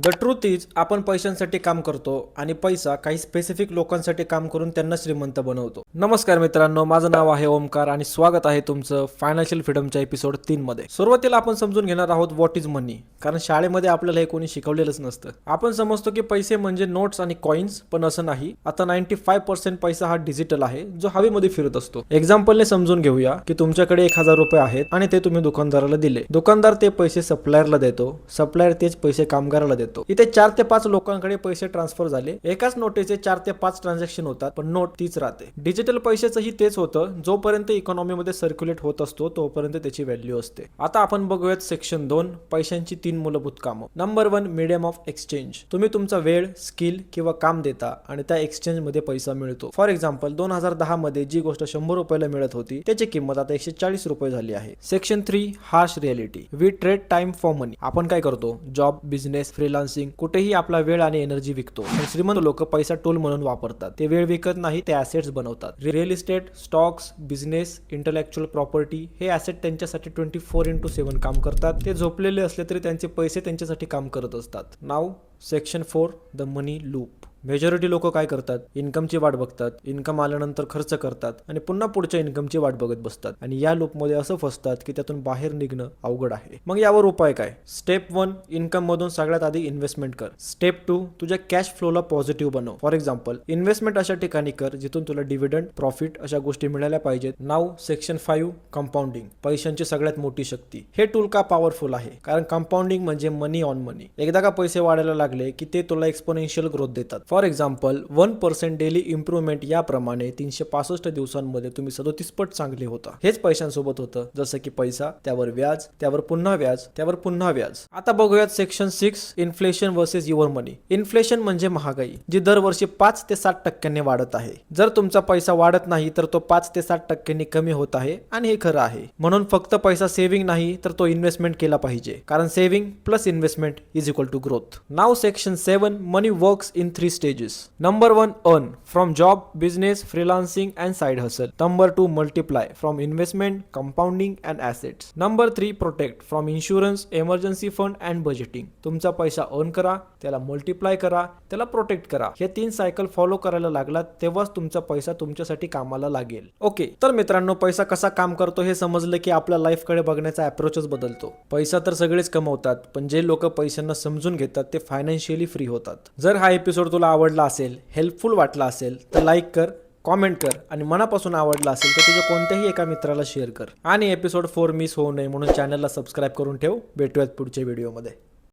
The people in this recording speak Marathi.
द ट्रूथ इज आपण पैशांसाठी काम करतो आणि पैसा काही स्पेसिफिक लोकांसाठी काम करून त्यांना श्रीमंत बनवतो. नमस्कार मित्रांनो माझं नाव आहे ओमकार आणि स्वागत आहे तुमचं फायनान्शियल फ्रीडमच्या एपिसोड तीन मध्ये. सुरुवातीला आपण समजून घेणार आहोत व्हॉट इज मनी कारण शाळेमध्ये आपल्याला हे कोणी शिकवलेलंच नसतं. आपण समजतो की पैसे म्हणजे नोट्स आणि कॉइन्स पण असं नाही. आता नाईन्टी फाय पर्सेंट पैसा हा डिजिटल आहे जो हवेमध्ये फिरत असतो. एक्झाम्पलने समजून घेऊया की तुमच्याकडे एक हजार रुपये आहेत आणि ते तुम्ही दुकानदाराला दिले. दुकानदार ते पैसे सप्लायरला देतो. सप्लायर तेच पैसे कामगाराला देतो. इथे चार ते पाच लोकांकडे पैसे ट्रान्सफर झाले. एकाच नोटेचे चार ते पाच ट्रान्झॅक्शन होतात पण नोट तीच राहते. डिजिटल पैशाचंही तेच होतं जोपर्यंत इकॉनॉमीमध्ये सर्क्युलेट होत असतो तोपर्यंत त्याची व्हॅल्यू असते. आता आपण बघूयात सेक्शन दोन पैशांची तीन मूलभूत कामं. Number one medium of exchange तुम्ही तुमचा वेळ स्किल किंवा काम देता आणि त्या एक्सचेंजमध्ये पैसा मिळतो. फॉर एक्झाम्पल दोन हजार दहा मध्ये जी गोष्ट शंभर रुपयाला मिळत होती त्याची किंमत आता एकशे चाळीस रुपये झाली आहे. Section three harsh reality we trade time for money आपण काय करतो? जॉब बिझनेस फ्रीला फ्रीलान्सिंग कुठेही आपला वेळ आणि एनर्जी विकतो. श्रीमंत लोक पैसा टोल म्हणून वापरतात. ते वेळ विकत नाही ते ऍसेट्स बनवतात. Real estate stocks business intellectual property हे ऍसेट त्यांच्यासाठी ट्वेंटी फोर इंटू सेव्हन काम करतात. ते झोपलेले असले तरी त्यांचे पैसे त्यांच्यासाठी काम करत असतात. नाव section four the money loop majority लोक काय करतात? इन्कमची वाट बघतात. इन्कम आल्यानंतर खर्च करतात. आणि पुन्हा पुढच्या इन्कमची वाट बघत बसतात. आणि या लूपमध्ये असं फसतात की त्यातून बाहेर निघणं अवघड आहे. मग यावर उपाय काय? स्टेप वन इन्कम मधून सगळ्यात आधी इन्व्हेस्टमेंट कर. स्टेप टू तुझ्या कॅश फ्लोला पॉझिटिव्ह बनव. फॉर एक्झाम्पल इन्व्हेस्टमेंट अशा ठिकाणी कर जिथून तुला डिव्हिडंड प्रॉफिट अशा गोष्टी मिळाल्या पाहिजेत. नाव सेक्शन फाईव्ह कंपाऊंडिंग पैशांची सगळ्यात मोठी शक्ती. हे टूल का पॉवरफुल आहे? कारण कंपाऊंडिंग म्हणजे मनी ऑन मनी एकदा का पैसे वाढायला लागले की ते तुला एक्सपोनेन्शियल ग्रोथ देतात. For example one percent daily improvement याप्रमाणे तीनशे पासष्ट दिवसांमध्ये तुम्ही सदोतीस पट चांगले होता. हेच पैशांसोबत होतं. जसं की पैसा त्यावर व्याज त्यावर पुन्हा व्याज त्यावर पुन्हा व्याज. आता बघूयात section six inflation versus your money inflation म्हणजे महागाई जी दरवर्षी पाच ते सात टक्क्यांनी वाढत आहे. जर तुमचा पैसा वाढत नाही तर तो पाच ते सात टक्क्यांनी कमी होत आहे आणि हे खरं आहे. म्हणून फक्त पैसा सेव्हिंग नाही तर तो इन्व्हेस्टमेंट केला पाहिजे. कारण saving plus investment is equal to growth now section seven money works in three stages number one earn from job business freelancing and side hustle number two multiply from investment compounding and assets number three protect from insurance emergency fund and budgeting तुमचा पैसा अर्न करा त्याला मल्टिप्लाय करा त्याला प्रोटेक्ट करा. हे तीन सायकल फॉलो करायला लागला तेव्हाच तुमचा पैसा तुमच्यासाठी कामाला लागेल. ओके तर मित्रांनो पैसा कसा काम करतो हे समजलं की आपल्या लाईफकडे बघण्याचा अप्रोचच बदलतो. पैसा तर सगळेच कमवतात पण जे लोक पैशांना समजून घेतात ते फायनान्शियली फ्री होतात. जर हा एपिसोड तुला तुला आवडला असेल हेल्पफुल वाटला असेल तर लाईक कर कॉमेंट कर आणि मनापासून आवडला असेल तर तुझ्या कोणत्याही एका मित्राला शेअर कर. आणि एपिसोड फोर मिस होऊ नये म्हणून चॅनलला सबस्क्राईब करून ठेव. भेटूयात पुढच्या व्हिडिओमध्ये